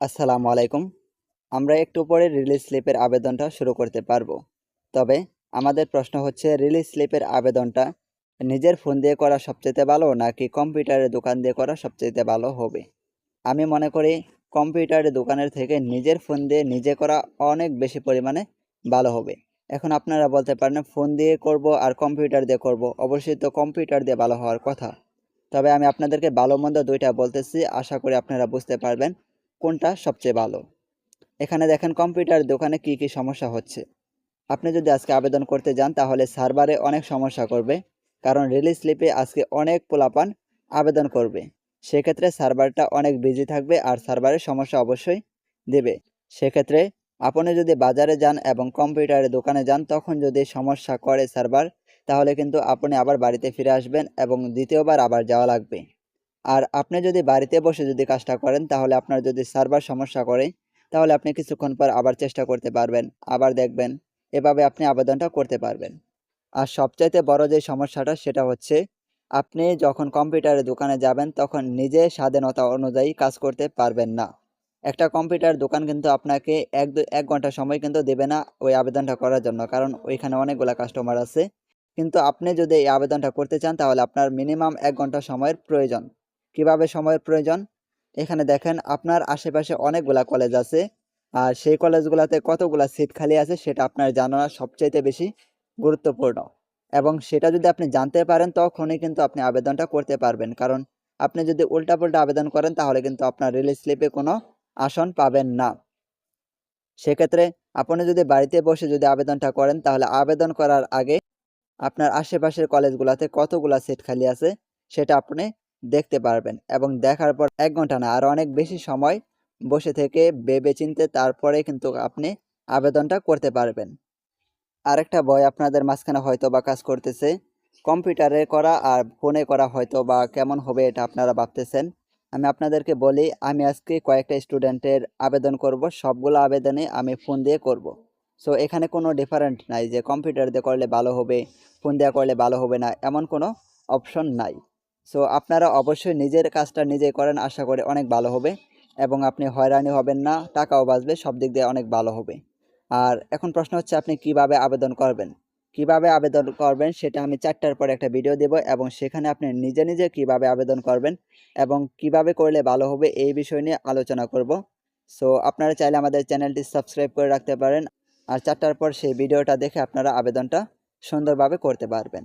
আসসালামু আলাইকুম। আমরা একটু পরে রিলিজ স্লিপের আবেদনটা শুরু করতে পারব। তবে আমাদের প্রশ্ন হচ্ছে রিলিজ স্লিপের আবেদনটা নিজের ফোন দিয়ে করা সবচেয়ে ভালো নাকি কম্পিউটারের দোকান দিয়ে করা সবচেয়ে ভালো হবে? আমি মনে করি কম্পিউটারের দোকানের থেকে নিজের ফোন দিয়ে নিজে করা অনেক বেশি পরিমাণে ভালো হবে। এখন আপনারা বলতে পারেন ফোন দিয়ে করব আর কম্পিউটার দিয়ে করব, অবশ্যই তো কম্পিউটার দিয়ে ভালো হওয়ার কথা। তবে আমি আপনাদেরকে ভালো মন্দ দুইটা বলতেছি, আশা করি আপনারা বুঝতে পারবেন। কোনটা সবচেয়ে ভালো? এখানে দেখেন কম্পিউটার দোকানে কি কি সমস্যা হচ্ছে। আপনি যদি আজকে আবেদন করতে যান, তাহলে সার্ভারে অনেক সমস্যা করবে। কারণ রিলিজ স্লিপে আজকে অনেক পোলাপান আবেদন করবে। সেক্ষেত্রে সার্ভারটা অনেক বিজি থাকবে আর সার্ভারের সমস্যা অবশ্যই দেবে। সেক্ষেত্রে আপনি যদি বাজারে যান এবং কম্পিউটারের দোকানে যান, তখন যদি সমস্যা করে সার্ভার, তাহলে কিন্তু আপনি আবার বাড়িতে ফিরে আসবেন এবং দ্বিতীয়বার আবার যাওয়া লাগবে। আর আপনি যদি বাড়িতে বসে যদি কাজটা করেন, তাহলে আপনার যদি সার্ভার সমস্যা করে, তাহলে আপনি কিছুক্ষণ পর আবার চেষ্টা করতে পারবেন, আবার দেখবেন। এভাবে আপনি আবেদনটা করতে পারবেন। আর সবচাইতে বড় যে সমস্যাটা, সেটা হচ্ছে আপনি যখন কম্পিউটারের দোকানে যাবেন, তখন নিজে স্বাধীনতা অনুযায়ী কাজ করতে পারবেন না। একটা কম্পিউটার দোকান কিন্তু আপনাকে এক এক ঘণ্টা সময় কিন্তু দেবে না ওই আবেদনটা করার জন্য, কারণ ওইখানে অনেকগুলো কাস্টমার আছে। কিন্তু আপনি যদি এই আবেদনটা করতে চান, তাহলে আপনার মিনিমাম এক ঘণ্টা সময়ের প্রয়োজন। কীভাবে সময়ের প্রয়োজন? এখানে দেখেন, আপনার আশেপাশে অনেকগুলা কলেজ আছে। আর সেই কলেজগুলোতে কতগুলা সিট খালি আছে সেটা আপনার জানা সবচাইতে বেশি গুরুত্বপূর্ণ। এবং সেটা যদি আপনি জানতে পারেন, তখনই কিন্তু আপনি আবেদনটা করতে পারবেন। কারণ আপনি যদি উল্টাপাল্টা আবেদন করেন, তাহলে কিন্তু আপনার রিলিজ স্লিপে কোনো আসন পাবেন না। সেক্ষেত্রে আপনি যদি বাড়িতে বসে যদি আবেদনটা করেন, তাহলে আবেদন করার আগে আপনার আশেপাশের কলেজগুলোতে কতগুলা সিট খালি আছে, সেটা আপনি দেখতে পারবেন এবং দেখার পর এক ঘণ্টা না, আর অনেক বেশি সময় বসে থেকে ভেবে চিনতে তারপরে কিন্তু আপনি আবেদনটা করতে পারবেন। আরেকটা বই আপনাদের মাঝখানে হয়তো বা কাজ করতেছে, কম্পিউটারে করা আর ফোনে করা হয়তো বা কেমন হবে এটা আপনারা ভাবতেছেন? আমি আপনাদেরকে বলি, আমি আজকে কয়েকটা স্টুডেন্টের আবেদন করব, সবগুলো আবেদনে আমি ফোন দিয়ে করব। সো এখানে কোনো ডিফারেন্ট নাই যে কম্পিউটার দিয়ে করলে ভালো হবে, ফোন দিয়ে করলে ভালো হবে না, এমন কোনো অপশন নাই। সো আপনারা অবশ্যই নিজের কাজটা নিজে করেন, আশা করে অনেক ভালো হবে। এবং আপনি হয়রানি হবেন না, টাকাও বাঁচবে, সব দিক দিয়ে অনেক ভালো হবে। আর এখন প্রশ্ন হচ্ছে, আপনি কীভাবে আবেদন করবেন? কীভাবে আবেদন করবেন সেটা আমি চারটার পর একটা ভিডিও দেব এবং সেখানে আপনি নিজে নিজে কীভাবে আবেদন করবেন এবং কীভাবে করলে ভালো হবে এই বিষয় নিয়ে আলোচনা করব। সো আপনারা চাইলে আমাদের চ্যানেলটি সাবস্ক্রাইব করে রাখতে পারেন। আর চারটার পর সেই ভিডিওটা দেখে আপনারা আবেদনটা সুন্দরভাবে করতে পারবেন।